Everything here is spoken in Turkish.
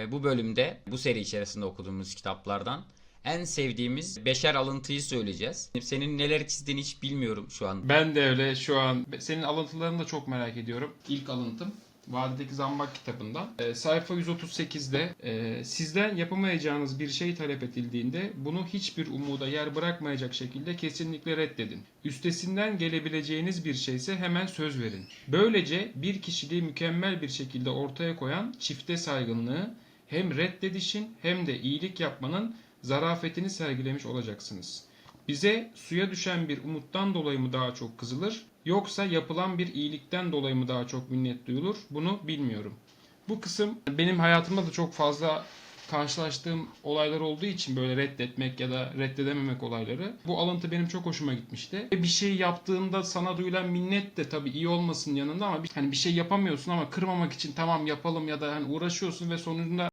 Ee, bu bölümde bu seri içerisinde okuduğumuz kitaplardan en sevdiğimiz beşer alıntıyı söyleyeceğiz. Senin neler çizdiğini hiç bilmiyorum şu an. Ben de öyle şu an. Senin alıntılarını da çok merak ediyorum. İlk alıntım. Vadideki Zambak kitabından. Ee, sayfa 138'de e, sizden yapamayacağınız bir şey talep edildiğinde bunu hiçbir umuda yer bırakmayacak şekilde kesinlikle reddedin. Üstesinden gelebileceğiniz bir şeyse hemen söz verin. Böylece bir kişiliği mükemmel bir şekilde ortaya koyan çifte saygınlığı hem reddedişin hem de iyilik yapmanın zarafetini sergilemiş olacaksınız. Bize suya düşen bir umuttan dolayı mı daha çok kızılır yoksa yapılan bir iyilikten dolayı mı daha çok minnet duyulur bunu bilmiyorum. Bu kısım benim hayatımda da çok fazla karşılaştığım olaylar olduğu için böyle reddetmek ya da reddedememek olayları. Bu alıntı benim çok hoşuma gitmişti. Ve Bir şey yaptığında sana duyulan minnet de tabii iyi olmasın yanında ama hani bir şey yapamıyorsun ama kırmamak için tamam yapalım ya da hani uğraşıyorsun ve sonunda